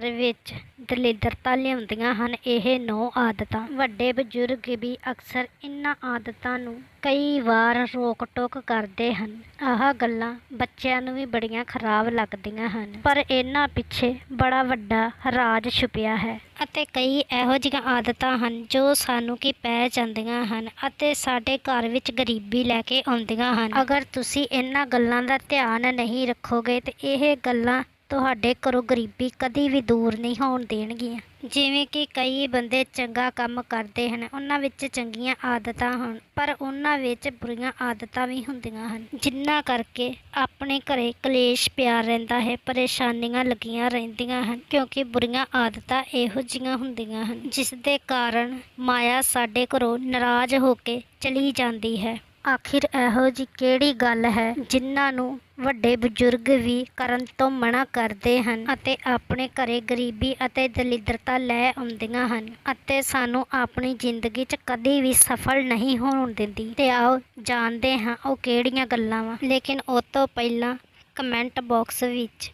ਘਰ ਵਿੱਚ ਦਲਿੱਦਰਤਾ ਲਿਆਉਂਦੀਆਂ ਹਨ, ਇਹ ਨੌ ਆਦਤਾਂ। ਵੱਡੇ ਬਜ਼ੁਰਗ ਵੀ ਅਕਸਰ ਇਨ੍ਹਾਂ ਆਦਤਾਂ ਨੂੰ ਕਈ ਵਾਰ ਰੋਕ ਟੋਕ ਕਰਦੇ ਹਨ। ਆਹ ਗੱਲਾਂ ਬੱਚਿਆਂ ਨੂੰ ਵੀ ਬੜੀਆਂ ਖਰਾਬ ਲੱਗਦੀਆਂ ਹਨ। ਪਰ ਇਹਨਾਂ ਪਿੱਛੇ ਬੜਾ ਵੱਡਾ ਰਾਜ ਛੁਪਿਆ ਹੈ ਅਤੇ ਕਈ ਇਹੋ ਜਿਹੀਆਂ ਆਦਤਾਂ ਹਨ ਜੋ ਸਾਨੂੰ ਕੀ ਪੈ ਜਾਂਦੀਆਂ ਹਨ ਅਤੇ ਸਾਡੇ ਘਰ ਵਿੱਚ ਗਰੀਬੀ ਲੈ ਕੇ ਆਉਂਦੀਆਂ ਹਨ। ਅਗਰ ਤੁਸੀਂ ਇਹਨਾਂ ਗੱਲਾਂ ਦਾ ਧਿਆਨ ਨਹੀਂ ਰੱਖੋਗੇ ਤੇ ਇਹ ਗੱਲਾਂ ਤੁਹਾਡੇ ਘਰੋਂ ਗਰੀਬੀ ਕਦੀ ਵੀ ਦੂਰ ਨਹੀਂ ਹੋਣ ਦੇਣਗੀਆਂ। ਜਿਵੇਂ ਕਿ ਕਈ ਬੰਦੇ ਚੰਗਾ ਕੰਮ ਕਰਦੇ ਹਨ, ਉਹਨਾਂ ਵਿੱਚ ਚੰਗੀਆਂ ਆਦਤਾਂ ਹਨ ਪਰ ਉਹਨਾਂ ਵਿੱਚ ਬੁਰੀਆਂ ਆਦਤਾਂ ਵੀ ਹੁੰਦੀਆਂ ਹਨ। ਜਿਨ੍ਹਾਂ ਕਰਕੇ ਆਪਣੇ ਘਰੇ ਕਲੇਸ਼ ਪਿਆ ਰਹਿੰਦਾ ਹੈ, ਪਰੇਸ਼ਾਨੀਆਂ ਲੱਗੀਆਂ ਰਹਿੰਦੀਆਂ ਹਨ, ਕਿਉਂਕਿ ਬੁਰੀਆਂ ਆਦਤਾਂ ਇਹੋ ਜਿਹੀਆਂ ਹੁੰਦੀਆਂ ਹਨ, ਜਿਸ ਦੇ ਕਾਰਨ ਮਾਇਆ ਸਾਡੇ ਘਰੋਂ ਨਾਰਾਜ਼ ਹੋ ਕੇ ਚਲੀ ਜਾਂਦੀ ਹੈ। ਆਖਿਰ ਇਹੋ ਜੀ ਕਿਹੜੀ ਗੱਲ ਹੈ ਜਿਨ੍ਹਾਂ ਨੂੰ ਵੱਡੇ ਬਜ਼ੁਰਗ ਵੀ ਕਰਨ ਤੋਂ ਮਨਾ ਕਰਦੇ ਹਨ ਅਤੇ ਆਪਣੇ ਘਰੇ ਗਰੀਬੀ ਅਤੇ ਦਲਿੱਦਰਤਾ ਲੈ ਆਉਂਦੀਆਂ ਹਨ ਅਤੇ ਸਾਨੂੰ ਆਪਣੀ ਜ਼ਿੰਦਗੀ 'ਚ ਕਦੇ ਵੀ ਸਫਲ ਨਹੀਂ ਹੋਣ ਦਿੰਦੀ। ਤੇ ਆਓ ਜਾਣਦੇ ਹਾਂ ਉਹ ਕਿਹੜੀਆਂ ਗੱਲਾਂ ਵਾ। ਲੇਕਿਨ ਉਹ ਤੋਂ ਪਹਿਲਾਂ ਕਮੈਂਟ ਬਾਕਸ ਵਿੱਚ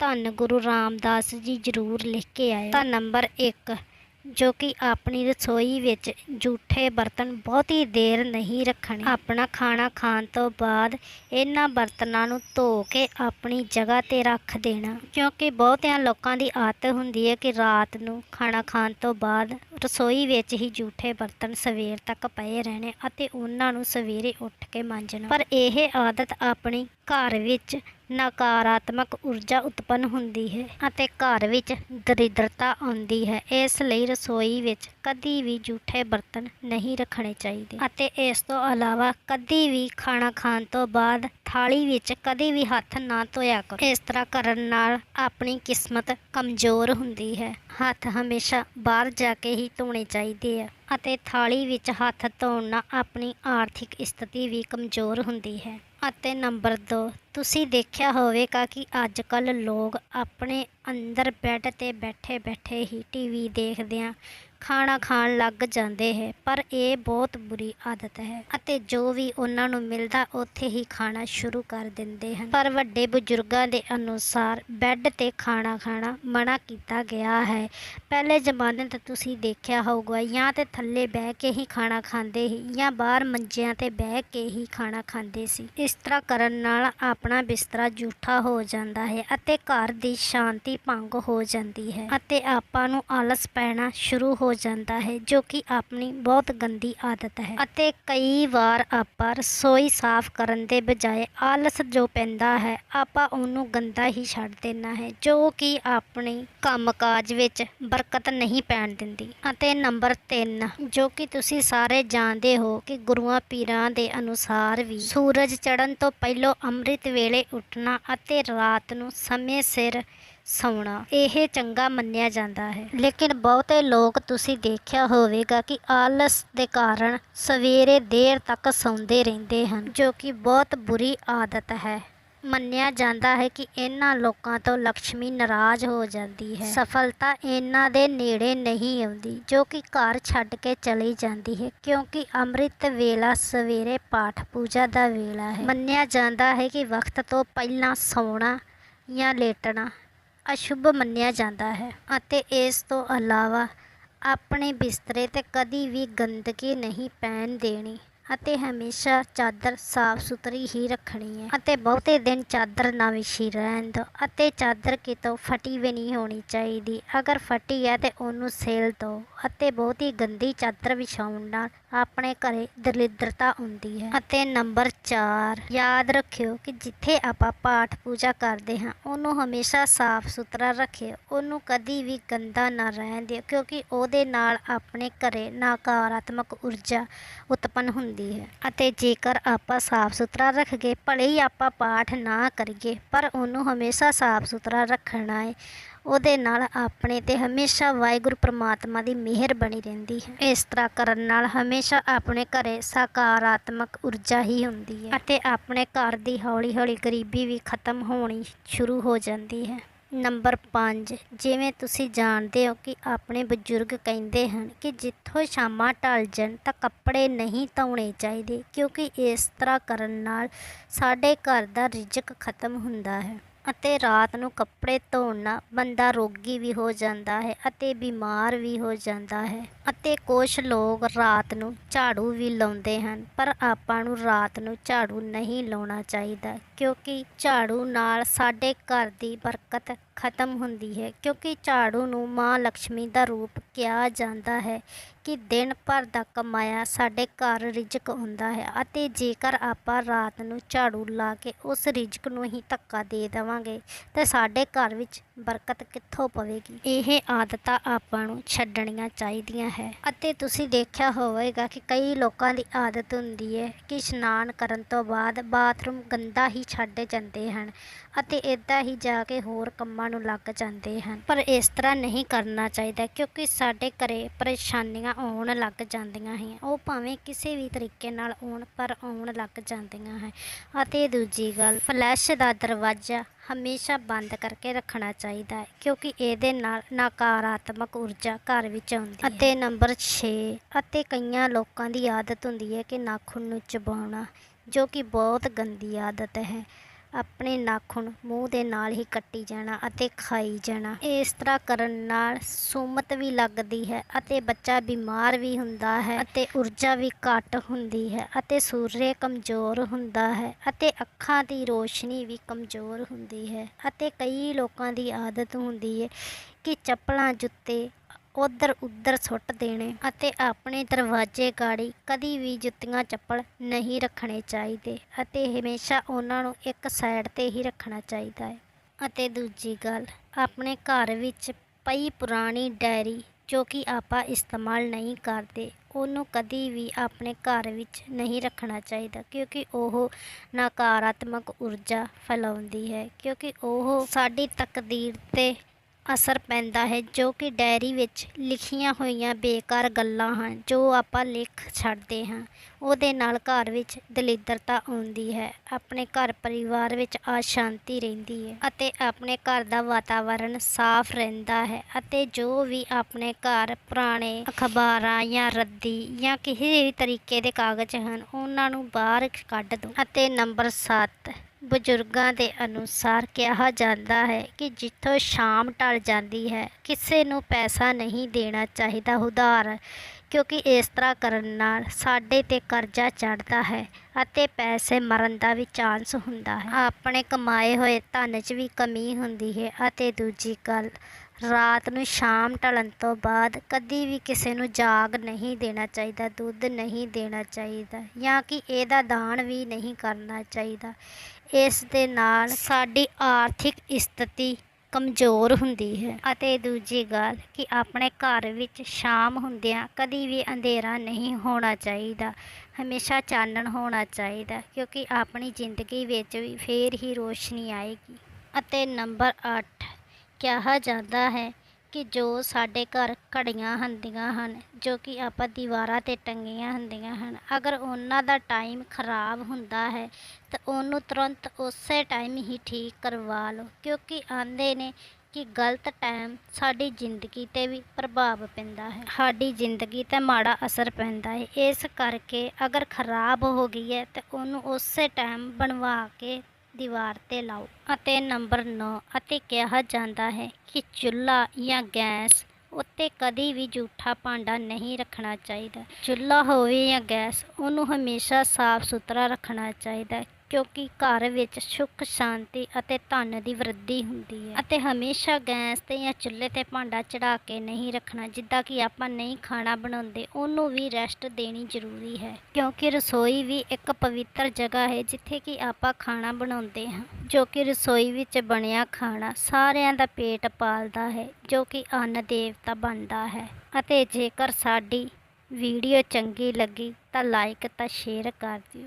ਧੰਨ ਗੁਰੂ ਰਾਮਦਾਸ ਜੀ ਜ਼ਰੂਰ ਲਿਖ ਕੇ ਆਇਓ। ਤਾਂ ਨੰਬਰ 1 ਜੋ ਕਿ ਆਪਣੀ ਰਸੋਈ ਵਿੱਚ ਜੂਠੇ ਬਰਤਨ ਬਹੁਤੀ ਦੇਰ ਨਹੀਂ ਰੱਖਣੇ। ਆਪਣਾ ਖਾਣਾ ਖਾਣ ਤੋਂ ਬਾਅਦ ਇਹਨਾਂ ਬਰਤਨਾਂ ਨੂੰ ਧੋ ਕੇ ਆਪਣੀ ਜਗ੍ਹਾ ਤੇ ਰੱਖ ਦੇਣਾ। ਕਿਉਂਕਿ ਬਹੁਤਿਆਂ ਲੋਕਾਂ ਦੀ ਆਦਤ ਹੁੰਦੀ ਹੈ ਕਿ ਰਾਤ ਨੂੰ ਖਾਣਾ ਖਾਣ ਤੋਂ ਬਾਅਦ ਰਸੋਈ ਵਿੱਚ ਹੀ ਜੂਠੇ ਬਰਤਨ ਸਵੇਰ ਤੱਕ ਪਏ ਰਹਿਣੇ ਅਤੇ ਉਹਨਾਂ ਨੂੰ ਸਵੇਰੇ ਉੱਠ ਕੇ ਮਾਂਜਣਾ। ਪਰ ਇਹ ਆਦਤ ਆਪਣੀ ਘਰ ਵਿੱਚ ਨਕਾਰਾਤਮਕ ਊਰਜਾ ਉਤਪੰਨ ਹੁੰਦੀ ਹੈ ਅਤੇ ਘਰ ਵਿੱਚ ਦਰਿਦਰਤਾ ਆਉਂਦੀ ਹੈ। ਇਸ ਲਈ ਰਸੋਈ ਵਿੱਚ ਕਦੀ ਵੀ ਜੂਠੇ ਬਰਤਨ ਨਹੀਂ ਰੱਖਣੇ ਚਾਹੀਦੇ ਅਤੇ ਇਸ ਤੋਂ ਇਲਾਵਾ ਕਦੀ ਵੀ ਖਾਣਾ ਖਾਣ ਤੋਂ ਬਾਅਦ ਥਾਲੀ ਵਿੱਚ ਕਦੀ ਵੀ ਹੱਥ ਨਾ ਧੋਇਆ ਕਰੋ। ਇਸ ਤਰ੍ਹਾਂ ਕਰਨ ਨਾਲ ਆਪਣੀ ਕਿਸਮਤ ਕਮਜ਼ੋਰ ਹੁੰਦੀ ਹੈ। ਹੱਥ ਹਮੇਸ਼ਾ ਬਾਹਰ ਜਾ ਕੇ ਹੀ ਧੋਣੇ ਚਾਹੀਦੇ ਆ ਅਤੇ ਥਾਲੀ ਵਿੱਚ ਹੱਥ ਧੋਣ ਨਾਲ ਆਪਣੀ ਆਰਥਿਕ ਸਥਿਤੀ ਵੀ ਕਮਜ਼ੋਰ ਹੁੰਦੀ ਹੈ। ਅਤੇ ਨੰਬਰ 2 ਤੁਸੀਂ ਦੇਖਿਆ ਹੋਵੇਗਾ ਕਿ ਅੱਜ ਕੱਲ ਲੋਕ ਆਪਣੇ ਅੰਦਰ ਬੈੱਡ ਤੇ ਬੈਠੇ ਬੈਠੇ ਹੀ ਟੀਵੀ ਦੇਖਦੇ ਆ, ਖਾਣਾ ਖਾਣ ਲੱਗ ਜਾਂਦੇ ਹੈ, ਪਰ ਇਹ ਬਹੁਤ ਬੁਰੀ ਆਦਤ ਹੈ ਅਤੇ ਜੋ ਵੀ ਉਹਨਾਂ ਨੂੰ ਮਿਲਦਾ ਉੱਥੇ ਹੀ ਖਾਣਾ ਸ਼ੁਰੂ ਕਰ ਦਿੰਦੇ ਹਨ। ਪਰ ਵੱਡੇ ਬਜ਼ੁਰਗਾਂ ਦੇ ਅਨੁਸਾਰ ਬੈੱਡ ਤੇ ਖਾਣਾ ਖਾਣਾ ਮਨਾ ਕੀਤਾ ਗਿਆ ਹੈ। ਪਹਿਲੇ ਜ਼ਮਾਨੇ ਤੇ ਤੁਸੀਂ ਦੇਖਿਆ ਹੋਊਗਾ, ਜਾਂ ਤੇ ਥੱਲੇ ਬਹਿ ਕੇ ਹੀ ਖਾਣਾ ਖਾਂਦੇ ਸੀ, ਜਾਂ ਬਾਹਰ ਮੰਜਿਆਂ ਤੇ ਬਹਿ ਕੇ ਹੀ ਖਾਣਾ ਖਾਂਦੇ ਸੀ। ਇਸ ਤਰ੍ਹਾਂ ਕਰਨ ਨਾਲ ਆਪ ਆਪਣਾ ਬਿਸਤਰਾ ਜੂਠਾ ਹੋ ਜਾਂਦਾ ਹੈ ਅਤੇ ਘਰ ਦੀ ਸ਼ਾਂਤੀ ਭੰਗ ਹੋ ਜਾਂਦੀ ਹੈ ਅਤੇ ਆਪਾਂ ਨੂੰ ਆਲਸ ਪੈਣਾ ਸ਼ੁਰੂ ਹੋ ਜਾਂਦਾ ਹੈ, ਜੋ ਕਿ ਆਪਣੀ ਬਹੁਤ ਗੰਦੀ ਆਦਤ ਹੈ। ਅਤੇ ਕਈ ਵਾਰ ਆਪਾਂ ਰਸੋਈ ਸਾਫ਼ ਕਰਨ ਦੇ ਬਜਾਏ ਆਲਸ ਜੋ ਪੈਂਦਾ ਹੈ, ਆਪਾਂ ਉਹਨੂੰ ਗੰਦਾ ਹੀ ਛੱਡ ਦੇਣਾ ਹੈ, ਜੋ ਕਿ ਆਪਣੀ ਕੰਮਕਾਜ ਵਿੱਚ ਬਰਕਤ ਨਹੀਂ ਪੈਣ ਦਿੰਦੀ। ਅਤੇ ਨੰਬਰ 3 ਜੋ ਕਿ ਤੁਸੀਂ ਸਾਰੇ ਜਾਣਦੇ ਹੋ ਕਿ ਗੁਰੂਆਂ ਪੀਰਾਂ ਦੇ ਅਨੁਸਾਰ ਵੀ ਸੂਰਜ ਚੜ੍ਹਨ ਤੋਂ ਪਹਿਲਾਂ ਅੰਮ੍ਰਿਤ ਵੇਲੇ ਉੱਠਣਾ ਅਤੇ ਰਾਤ ਨੂੰ ਸਮੇਂ ਸਿਰ ਸੌਣਾ, ਇਹ ਚੰਗਾ ਮੰਨਿਆ ਜਾਂਦਾ ਹੈ। ਲੇਕਿਨ ਬਹੁਤੇ ਲੋਕ ਤੁਸੀਂ ਦੇਖਿਆ ਹੋਵੇਗਾ ਕਿ ਆਲਸ ਦੇ ਕਾਰਨ ਸਵੇਰੇ ਦੇਰ ਤੱਕ ਸੌਂਦੇ ਰਹਿੰਦੇ ਹਨ, ਜੋ ਕਿ ਬਹੁਤ ਬੁਰੀ ਆਦਤ ਹੈ। ਮੰਨਿਆ ਜਾਂਦਾ ਹੈ ਕਿ ਇਹਨਾਂ ਲੋਕਾਂ ਤੋਂ ਲక్ష్ਮੀ ਨਾਰਾਜ਼ ਹੋ ਜਾਂਦੀ ਹੈ। ਸਫਲਤਾ ਇਹਨਾਂ ਦੇ ਨੇੜੇ ਨਹੀਂ ਆਉਂਦੀ, ਜੋ ਕਿ ਘਰ ਛੱਡ ਕੇ ਚਲੀ ਜਾਂਦੀ ਹੈ, ਕਿਉਂਕਿ ਅੰਮ੍ਰਿਤ ਵੇਲਾ ਸਵੇਰੇ ਪਾਠ ਪੂਜਾ ਦਾ ਵੇਲਾ ਹੈ। ਮੰਨਿਆ ਜਾਂਦਾ ਹੈ ਕਿ ਵਕਤ ਤੋਂ ਪਹਿਲਾਂ ਸੌਣਾ ਜਾਂ ਲੇਟਣਾ ਅਸ਼ੁਭ ਮੰਨਿਆ ਜਾਂਦਾ ਹੈ ਅਤੇ ਇਸ ਤੋਂ ਇਲਾਵਾ ਆਪਣੇ ਬਿਸਤਰੇ ਤੇ ਕਦੀ ਵੀ ਗੰਦਗੀ ਨਹੀਂ ਪੈਣ ਦੇਣੀ। ਅਤੇ ਹਮੇਸ਼ਾ ਚਾਦਰ ਸਾਫ਼ ਸੁਥਰੀ ਹੀ ਰੱਖਣੀ ਹੈ ਅਤੇ ਬਹੁਤੇ ਦਿਨ ਚਾਦਰ ਨਾ ਵਿਛੀ ਰਹਿਣ ਦਿਓ ਅਤੇ ਚਾਦਰ ਕਿਤੋਂ ਫਟੀ ਵੀ ਨਹੀਂ ਹੋਣੀ ਚਾਹੀਦੀ। ਅਗਰ ਫਟੀ ਹੈ ਤੇ ਉਹਨੂੰ ਸੇਲ ਦਿਓ ਅਤੇ ਬਹੁਤੀ ਗੰਦੀ ਚਾਦਰ ਵਿਛਾਉਣ ਨਾਲ ਆਪਣੇ ਘਰੇ ਦਲਿੱਦਰਤਾ ਹੁੰਦੀ ਹੈ। ਅਤੇ ਨੰਬਰ 4 ਯਾਦ ਰੱਖਿਓ ਕਿ ਜਿੱਥੇ ਆਪਾਂ ਪਾਠ ਪੂਜਾ ਕਰਦੇ ਹਾਂ, ਉਹਨੂੰ ਹਮੇਸ਼ਾ ਸਾਫ਼ ਸੁਥਰਾ ਰੱਖਿਓ। ਉਹਨੂੰ ਕਦੀ ਵੀ ਗੰਦਾ ਨਾ ਰਹਿਣ ਦਿਓ, ਕਿਉਂਕਿ ਉਹਦੇ ਨਾਲ ਆਪਣੇ ਘਰੇ ਨਕਾਰਾਤਮਕ ਊਰਜਾ ਉਤਪੰਨ ਹੁੰਦੀ ਹੈ। ਅਤੇ ਜੇਕਰ ਆਪਾਂ ਸਾਫ਼ ਸੁਥਰਾ ਰੱਖਗੇ ਭਲੇ ਹੀ ਆਪਾਂ ਪਾਠ ਨਾ ਕਰੀਏ, ਪਰ ਉਹਨੂੰ ਹਮੇਸ਼ਾ ਸਾਫ਼ ਸੁਥਰਾ ਰੱਖਣਾ ਹੈ। ਉਹਦੇ ਨਾਲ ਆਪਣੇ ਤੇ ਹਮੇਸ਼ਾ ਵਾਹਿਗੁਰੂ ਪ੍ਰਮਾਤਮਾ ਦੀ ਮਿਹਰ ਬਣੀ ਰਹਿੰਦੀ ਹੈ। ਇਸ ਤਰ੍ਹਾਂ ਕਰਨ ਨਾਲ ਹਮੇਸ਼ਾ ਆਪਣੇ ਘਰੇ ਸਕਾਰਾਤਮਕ ਊਰਜਾ ਹੀ ਹੁੰਦੀ ਹੈ ਅਤੇ ਆਪਣੇ ਘਰ ਦੀ ਹੌਲੀ ਹੌਲੀ ਗਰੀਬੀ ਵੀ ਖਤਮ ਹੋਣੀ ਸ਼ੁਰੂ ਹੋ ਜਾਂਦੀ ਹੈ। ਨੰਬਰ 5 ਜਿਵੇਂ ਤੁਸੀਂ ਜਾਣਦੇ ਹੋ ਕਿ ਆਪਣੇ ਬਜ਼ੁਰਗ ਕਹਿੰਦੇ ਹਨ ਕਿ ਜਿੱਥੋਂ ਸ਼ਾਮਾਂ ਢਲ ਜਾਣ ਤਾਂ ਕੱਪੜੇ ਨਹੀਂ ਧੋਣੇ ਚਾਹੀਦੇ ਕਿਉਂਕਿ ਇਸ ਤਰ੍ਹਾਂ ਕਰਨ ਨਾਲ ਸਾਡੇ ਘਰ ਦਾ ਰਿਜ਼ਕ ਖਤਮ ਹੁੰਦਾ ਹੈ। ਅਤੇ ਰਾਤ ਨੂੰ ਕੱਪੜੇ ਧੋਣ ਨਾਲ ਬੰਦਾ ਰੋਗੀ ਵੀ ਹੋ ਜਾਂਦਾ ਹੈ ਅਤੇ ਬਿਮਾਰ ਵੀ ਹੋ ਜਾਂਦਾ ਹੈ ਅਤੇ ਕੁਝ ਲੋਕ ਰਾਤ ਨੂੰ ਝਾੜੂ ਵੀ ਲਾਉਂਦੇ ਹਨ, ਪਰ ਆਪਾਂ ਨੂੰ ਰਾਤ ਨੂੰ ਝਾੜੂ ਨਹੀਂ ਲਾਉਣਾ ਚਾਹੀਦਾ ਕਿਉਂਕਿ ਝਾੜੂ ਨਾਲ ਸਾਡੇ ਘਰ ਦੀ ਬਰਕਤ ਖਤਮ ਹੁੰਦੀ ਹੈ, ਕਿਉਂਕਿ ਝਾੜੂ ਨੂੰ ਮਾਂ ਲక్ష్ਮੀ ਦਾ ਰੂਪ ਕਿਹਾ ਜਾਂਦਾ ਹੈ ਕਿ ਦਿਨ ਭਰ ਦਾ ਕਮਾਇਆ ਸਾਡੇ ਘਰ ਰਿਜ਼ਕ ਹੁੰਦਾ ਹੈ ਅਤੇ ਜੇਕਰ ਆਪਾਂ ਰਾਤ ਨੂੰ ਝਾੜੂ ਲਾ ਕੇ ਉਸ ਰਿਜ਼ਕ ਨੂੰ ਹੀ ਧੱਕਾ ਦੇ ਦੇਵਾਂਗੇ, ਤਾਂ ਸਾਡੇ ਘਰ ਵਿੱਚ ਬਰਕਤ ਕਿੱਥੋਂ ਪਵੇਗੀ? ਇਹ ਆਦਤਾਂ ਆਪਾਂ ਨੂੰ ਛੱਡਣੀਆਂ ਚਾਹੀਦੀਆਂ ਹੈ। ਅਤੇ ਤੁਸੀਂ ਦੇਖਿਆ ਹੋਵੇਗਾ ਕਿ ਕਈ ਲੋਕਾਂ ਦੀ ਆਦਤ ਹੁੰਦੀ ਹੈ ਕਿ ਇਸ਼ਨਾਨ ਕਰਨ ਤੋਂ ਬਾਅਦ ਬਾਥਰੂਮ ਗੰਦਾ ਹੀ ਛੱਡ ਜਾਂਦੇ ਹਨ। ਅਤੇ ਇਦਾਂ ਹੀ ਜਾ ਕੇ ਹੋਰ ਕੰਮਾਂ ਨੂੰ ਲੱਗ ਜਾਂਦੇ ਹਨ। ਪਰ ਇਸ ਤਰ੍ਹਾਂ ਨਹੀਂ ਕਰਨਾ ਚਾਹੀਦਾ ਕਿਉਂਕਿ ਸਾਡੇ ਘਰੇ ਪਰੇਸ਼ਾਨੀਆਂ ਆਉਣ ਲੱਗ ਜਾਂਦੀਆਂ ਹੈ ਉਹ ਭਾਵੇਂ ਕਿਸੇ ਵੀ ਤਰੀਕੇ ਨਾਲ ਆਉਣ ਪਰ ਆਉਣ ਲੱਗ ਜਾਂਦੀਆਂ ਹੈ ਅਤੇ ਦੂਜੀ ਗੱਲ, ਫਲੈਸ਼ ਦਾ ਦਰਵਾਜ਼ਾ ਹਮੇਸ਼ਾ ਬੰਦ ਕਰਕੇ ਰੱਖਣਾ ਚਾਹੀਦਾ ਹੈ ਕਿਉਂਕਿ ਇਹਦੇ ਨਾਲ ਨਕਾਰਾਤਮਕ ਊਰਜਾ ਘਰ ਵਿੱਚ ਆਉਂਦੀ ਹੈ। ਅਤੇ ਨੰਬਰ 6 ਅਤੇ ਕਈਆਂ ਲੋਕਾਂ ਦੀ ਆਦਤ ਹੁੰਦੀ ਹੈ ਕਿ ਨਾਖੂਨ ਨੂੰ ਚਬਾਉਣਾ, ਜੋ ਕਿ ਬਹੁਤ ਗੰਦੀ ਆਦਤ ਹੈ। ਆਪਣੇ ਨਾਖੂਨ ਮੂੰਹ ਦੇ ਨਾਲ ਹੀ ਕੱਟੀ ਜਾਣਾ ਅਤੇ ਖਾਈ ਜਾਣਾ। ਇਸ ਤਰ੍ਹਾਂ ਕਰਨ ਨਾਲ ਸੁਮਤ ਵੀ ਲੱਗਦੀ ਹੈ ਅਤੇ ਬੱਚਾ ਬਿਮਾਰ ਵੀ ਹੁੰਦਾ ਹੈ ਅਤੇ ਊਰਜਾ ਵੀ ਘੱਟ ਹੁੰਦੀ ਹੈ ਅਤੇ ਸੂਰਜ ਕਮਜ਼ੋਰ ਹੁੰਦਾ ਹੈ ਅਤੇ ਅੱਖਾਂ ਦੀ ਰੋਸ਼ਨੀ ਵੀ ਕਮਜ਼ੋਰ ਹੁੰਦੀ ਹੈ ਅਤੇ ਕਈ ਲੋਕਾਂ ਦੀ ਆਦਤ ਹੁੰਦੀ ਹੈ ਕਿ ਚੱਪਲਾਂ ਜੁੱਤੇ ਉਧਰ ਉਧਰ ਸੁੱਟ ਦੇਣੇ ਅਤੇ ਆਪਣੇ ਦਰਵਾਜ਼ੇ ਗਾੜੀ ਕਦੀ ਵੀ ਜੁੱਤੀਆਂ ਚੱਪਲ ਨਹੀਂ ਰੱਖਣੇ ਚਾਹੀਦੇ ਅਤੇ ਹਮੇਸ਼ਾ ਉਹਨਾਂ ਨੂੰ ਇੱਕ ਸਾਈਡ ਤੇ ਹੀ ਰੱਖਣਾ ਚਾਹੀਦਾ ਹੈ। ਅਤੇ ਦੂਜੀ ਗੱਲ, ਆਪਣੇ ਘਰ ਵਿੱਚ ਪਈ ਪੁਰਾਣੀ ਡਾਇਰੀ ਜੋ ਕਿ ਆਪਾਂ ਇਸਤੇਮਾਲ ਨਹੀਂ ਕਰਦੇ, ਉਹਨੂੰ ਕਦੀ ਵੀ ਆਪਣੇ ਘਰ ਵਿੱਚ ਨਹੀਂ ਰੱਖਣਾ ਚਾਹੀਦਾ ਕਿਉਂਕਿ ਉਹ ਨਕਾਰਾਤਮਕ ਊਰਜਾ ਫੈਲਾਉਂਦੀ ਹੈ ਕਿਉਂਕਿ ਉਹ ਸਾਡੀ ਤਕਦੀਰ ਤੇ ਅਸਰ ਪੈਂਦਾ ਹੈ, ਜੋ ਕਿ ਡਾਇਰੀ ਵਿੱਚ ਲਿਖੀਆਂ ਹੋਈਆਂ ਬੇਕਾਰ ਗੱਲਾਂ ਹਨ, ਜੋ ਆਪਾਂ ਲਿਖ ਛੱਡਦੇ ਹਾਂ। ਉਹਦੇ ਨਾਲ ਘਰ ਵਿੱਚ ਦਲਿੱਦਰਤਾ ਆਉਂਦੀ ਹੈ, ਆਪਣੇ ਘਰ ਪਰਿਵਾਰ ਵਿੱਚ ਅਸ਼ਾਂਤੀ ਰਹਿੰਦੀ ਹੈ ਅਤੇ ਆਪਣੇ ਘਰ ਦਾ ਵਾਤਾਵਰਣ ਸਾਫ਼ ਰਹਿੰਦਾ ਹੈ ਅਤੇ ਜੋ ਵੀ ਆਪਣੇ ਘਰ ਪੁਰਾਣੇ ਅਖਬਾਰਾਂ ਜਾਂ ਰੱਦੀ ਜਾਂ ਕਿਸੇ ਵੀ ਤਰੀਕੇ ਦੇ ਕਾਗਜ਼ ਹਨ, ਉਹਨਾਂ ਨੂੰ ਬਾਹਰ ਕੱਢ ਦਿਓ ਅਤੇ ਨੰਬਰ 7 ਬਜ਼ੁਰਗਾਂ ਦੇ ਅਨੁਸਾਰ ਕਿਹਾ ਜਾਂਦਾ ਹੈ ਕਿ ਜਿੱਥੋਂ ਸ਼ਾਮ ਢਲ ਜਾਂਦੀ ਹੈ, ਕਿਸੇ ਨੂੰ ਪੈਸਾ ਨਹੀਂ ਦੇਣਾ ਚਾਹੀਦਾ। ਉਧਾਰ ਕਿਉਂਕਿ ਇਸ ਤਰ੍ਹਾਂ ਕਰਨ ਨਾਲ ਸਾਡੇ ਤੇ ਕਰਜ਼ਾ ਚੜ੍ਹਦਾ ਹੈ ਅਤੇ ਪੈਸੇ ਮਰਨ ਦਾ ਵੀ ਚਾਂਸ ਹੁੰਦਾ ਹੈ। ਆਪਣੇ ਕਮਾਏ ਹੋਏ ਧਨ 'ਚ ਵੀ ਕਮੀ ਹੁੰਦੀ ਹੈ ਅਤੇ ਦੂਜੀ ਗੱਲ ਰਾਤ ਨੂੰ ਸ਼ਾਮ ਢਲਣ ਤੋਂ ਬਾਅਦ ਕਦੀ ਵੀ ਕਿਸੇ ਨੂੰ ਜਾਗ ਨਹੀਂ ਦੇਣਾ ਚਾਹੀਦਾ, ਦੁੱਧ ਨਹੀਂ ਦੇਣਾ ਚਾਹੀਦਾ ਜਾਂ ਕਿ ਇਹਦਾ ਦਾਨ ਵੀ ਨਹੀਂ ਕਰਨਾ ਚਾਹੀਦਾ। ਇਸ ਦੇ ਨਾਲ ਸਾਡੀ ਆਰਥਿਕ ਸਥਿਤੀ ਕਮਜ਼ੋਰ ਹੁੰਦੀ ਹੈ। ਅਤੇ ਦੂਜੀ ਗੱਲ ਕਿ ਆਪਣੇ ਘਰ ਵਿੱਚ ਸ਼ਾਮ ਹੁੰਦਿਆਂ ਕਦੀ ਵੀ ਅੰਧੇਰਾ ਨਹੀਂ ਹੋਣਾ ਚਾਹੀਦਾ, ਹਮੇਸ਼ਾ ਚਾਨਣ ਹੋਣਾ ਚਾਹੀਦਾ ਕਿਉਂਕਿ ਆਪਣੀ ਜ਼ਿੰਦਗੀ ਵਿੱਚ ਵੀ ਫੇਰ ਹੀ ਰੋਸ਼ਨੀ ਆਏਗੀ। ਅਤੇ ਨੰਬਰ 8 ਕਿਹਾ ਜਾਂਦਾ ਹੈ ਕਿ ਜੋ ਸਾਡੇ ਘਰ ਘੜੀਆਂ ਹੁੰਦੀਆਂ ਹਨ, ਜੋ ਕਿ ਆਪਾਂ ਦੀਵਾਰਾਂ ਤੇ ਟੰਗੀਆਂ ਹੁੰਦੀਆਂ ਹਨ, ਅਗਰ ਉਹਨਾਂ ਦਾ ਟਾਈਮ ਖਰਾਬ ਹੁੰਦਾ ਹੈ, ਤਾਂ ਉਹਨੂੰ ਤੁਰੰਤ ਉਸੇ ਟਾਈਮ ਹੀ ਠੀਕ ਕਰਵਾ ਲਓ, ਕਿਉਂਕਿ ਆਂਦੇ ਨੇ ਕਿ ਗਲਤ ਟਾਈਮ ਸਾਡੀ ਜ਼ਿੰਦਗੀ ਤੇ ਵੀ ਪ੍ਰਭਾਵ ਪੈਂਦਾ ਹੈ। ਸਾਡੀ ਜ਼ਿੰਦਗੀ ਤੇ ਮਾੜਾ ਅਸਰ ਪੈਂਦਾ ਹੈ। ਇਸ ਕਰਕੇ ਅਗਰ ਖਰਾਬ ਹੋ ਗਈ ਹੈ, ਤਾਂ ਉਹਨੂੰ ਉਸੇ ਟਾਈਮ ਬਣਵਾ ਕੇ ਦੀਵਾਰ ਤੇ ਲਾਓ ਅਤੇ ਨੰਬਰ 9 ਅਤੇ ਕਿਹਾ ਜਾਂਦਾ ਹੈ ਕਿ ਚੁੱਲ੍ਹਾ ਜਾਂ ਗੈਸ ਉੱਤੇ ਕਦੀ ਵੀ ਝੂਠਾ ਭਾਂਡਾ ਨਹੀਂ ਰੱਖਣਾ ਚਾਹੀਦਾ। ਚੁੱਲ੍ਹਾ ਹੋਵੇ ਜਾਂ ਗੈਸ, ਉਹਨੂੰ ਹਮੇਸ਼ਾ ਸਾਫ਼ ਸੁਥਰਾ ਰੱਖਣਾ ਚਾਹੀਦਾ ਕਿਉਂਕਿ ਘਰ ਵਿੱਚ ਸੁੱਖ, ਸ਼ਾਂਤੀ ਅਤੇ ਧਨ ਦੀ ਵਰਧੀ ਹੁੰਦੀ ਹੈ। ਅਤੇ ਹਮੇਸ਼ਾ ਗੈਸ ਤੇ ਜਾਂ ਚੁੱਲ੍ਹੇ ਤੇ ਭਾਂਡਾ ਚੜਾ ਕੇ ਨਹੀਂ ਰੱਖਣਾ, ਜਿੱਦਾਂ ਕਿ ਆਪਾਂ ਨਹੀਂ ਖਾਣਾ ਬਣਾਉਂਦੇ, ਉਹਨੂੰ ਵੀ ਰੈਸਟ ਦੇਣੀ ਜ਼ਰੂਰੀ ਹੈ। ਕਿਉਂਕਿ ਰਸੋਈ ਵੀ ਇੱਕ ਪਵਿੱਤਰ ਜਗ੍ਹਾ ਹੈ, ਜਿੱਥੇ ਕਿ ਆਪਾਂ ਖਾਣਾ ਬਣਾਉਂਦੇ ਹਾਂ, ਜੋ ਕਿ ਰਸੋਈ ਵਿੱਚ ਬਣਿਆ ਖਾਣਾ ਸਾਰਿਆਂ ਦਾ ਪੇਟ ਪਾਲਦਾ ਹੈ, ਜੋ ਕਿ ਅੰਨ ਦੇਵਤਾ ਬਣਦਾ ਹੈ। ਅਤੇ ਜੇਕਰ ਸਾਡੀ ਵੀਡੀਓ ਚੰਗੀ ਲੱਗੀ ਤਾਂ ਲਾਈਕ ਤਾਂ ਸ਼ੇਅਰ ਕਰ ਦਿਓ।